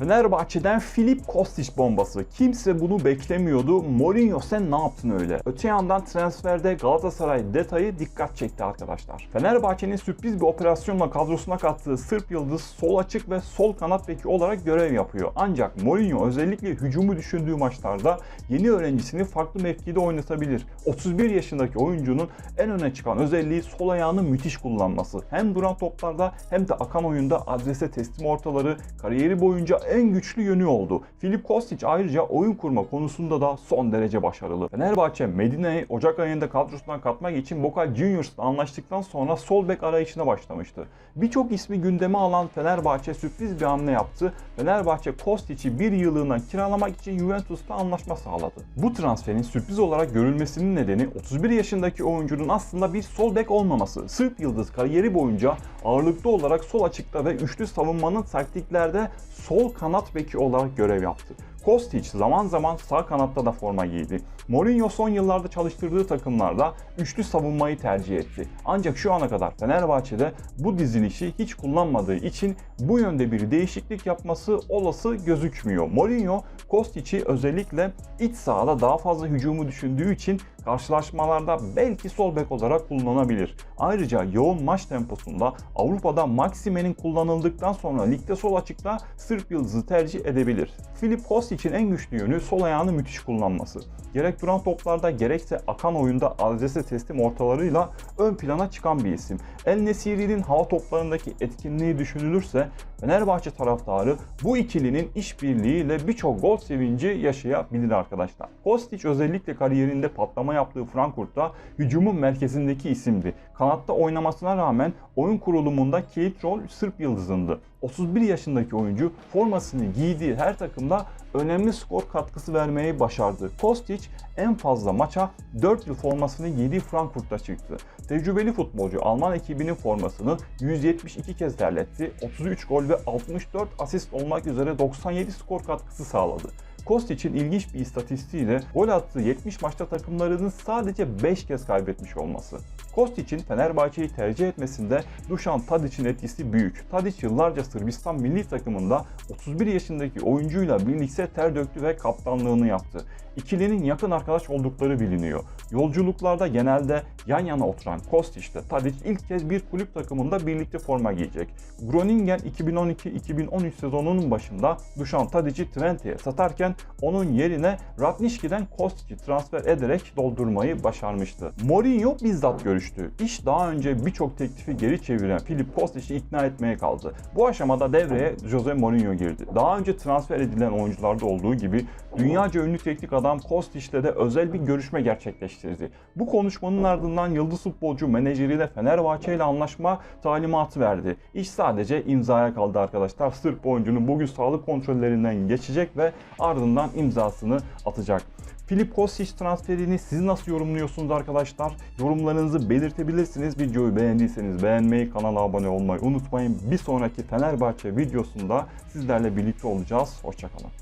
Fenerbahçe'den Filip Kostic bombası. Kimse bunu beklemiyordu. Mourinho sen ne yaptın öyle? Öte yandan transferde Galatasaray detayı dikkat çekti arkadaşlar. Fenerbahçe'nin sürpriz bir operasyonla kadrosuna kattığı Sırp Yıldız sol açık ve sol kanat beki olarak görev yapıyor. Ancak Mourinho özellikle hücumu düşündüğü maçlarda yeni öğrencisini farklı mevkide oynatabilir. 31 yaşındaki oyuncunun en öne çıkan özelliği sol ayağını müthiş kullanması. Hem duran toplarda hem de akan oyunda adrese teslim ortaları kariyeri boyunca en güçlü yönü oldu. Filip Kostic ayrıca oyun kurma konusunda da son derece başarılı. Fenerbahçe Medine'yi Ocak ayında kadrosuna katmak için Boca Juniors'la anlaştıktan sonra sol bek arayışına başlamıştı. Birçok ismi gündeme alan Fenerbahçe sürpriz bir hamle yaptı. Fenerbahçe Kostic'i bir yıllığına kiralamak için Juventus'ta anlaşma sağladı. Bu transferin sürpriz olarak görülmesinin nedeni 31 yaşındaki oyuncunun aslında bir sol bek olmaması. Sırp Yıldız kariyeri boyunca ağırlıklı olarak sol açıkta ve üçlü savunmanın taktiklerde sol kanat beki olarak görev yaptı. Kostic zaman zaman sağ kanatta da forma giydi. Mourinho son yıllarda çalıştırdığı takımlarda üçlü savunmayı tercih etti. Ancak şu ana kadar Fenerbahçe'de bu dizilişi hiç kullanmadığı için bu yönde bir değişiklik yapması olası gözükmüyor. Mourinho Kostic'i özellikle iç sahada daha fazla hücumu düşündüğü için karşılaşmalarda belki sol bek olarak kullanabilir. Ayrıca yoğun maç temposunda Avrupa'da Maxime'nin kullanıldıktan sonra ligde sol açıkta Sırp Yıldız'ı tercih edebilir. Filip Kostic'in en güçlü yönü sol ayağını müthiş kullanması. Gerek duran toplarda gerekse akan oyunda adrese teslim ortalarıyla ön plana çıkan bir isim. El Nesiri'nin hava toplarındaki etkinliği düşünülürse Fenerbahçe taraftarı bu ikilinin işbirliğiyle birçok gol sevinci yaşayabilir arkadaşlar. Kostic özellikle kariyerinde patlama yaptığı Frankfurt'ta hücumun merkezindeki isimdi. Kanatta oynamasına rağmen oyun kurulumunda kilit rol Sırp yıldızındı. 31 yaşındaki oyuncu formasını giydiği her takımda önemli skor katkısı vermeyi başardı. Kostic en fazla maça 4 yıl formasını giydiği Frankfurt'ta çıktı. Tecrübeli futbolcu Alman ekibinin formasını 172 kez terletti, 33 gol ve 64 asist olmak üzere 97 skor katkısı sağladı. Kostic'in ilginç bir istatistiğiyle gol attığı 70 maçta takımlarının sadece 5 kez kaybetmiş olması. Kostic'in Fenerbahçe'yi tercih etmesinde Dušan Tadic'in etkisi büyük. Tadic yıllarca Sırbistan milli takımında 31 yaşındaki oyuncuyla birlikte ter döktü ve kaptanlığını yaptı. İkilinin yakın arkadaş oldukları biliniyor. Yolculuklarda genelde yan yana oturan Kostic ile Tadic ilk kez bir kulüp takımında birlikte forma giyecek. Groningen 2012-2013 sezonunun başında Dušan Tadic'i Twente'ye satarken onun yerine Ratnişki'den Kostic'i transfer ederek doldurmayı başarmıştı. Mourinho bizzat görüştü. İş daha önce birçok teklifi geri çeviren Filip Kostic'i ikna etmeye kaldı. Bu aşamada devreye Jose Mourinho girdi. Daha önce transfer edilen oyuncularda olduğu gibi dünyaca ünlü teknik adam Kostic'le de özel bir görüşme gerçekleştirdi. Bu konuşmanın ardından yıldız futbolcu menajeriyle Fenerbahçe ile anlaşma talimatı verdi. İş sadece imzaya kaldı arkadaşlar. Sırp oyuncunun bugün sağlık kontrollerinden geçecek ve ardından imzasını atacak. Filip Kostic transferini siz nasıl yorumluyorsunuz arkadaşlar? Yorumlarınızı belirtebilirsiniz. Videoyu beğendiyseniz beğenmeyi, kanala abone olmayı unutmayın. Bir sonraki Fenerbahçe videosunda sizlerle birlikte olacağız. Hoşçakalın.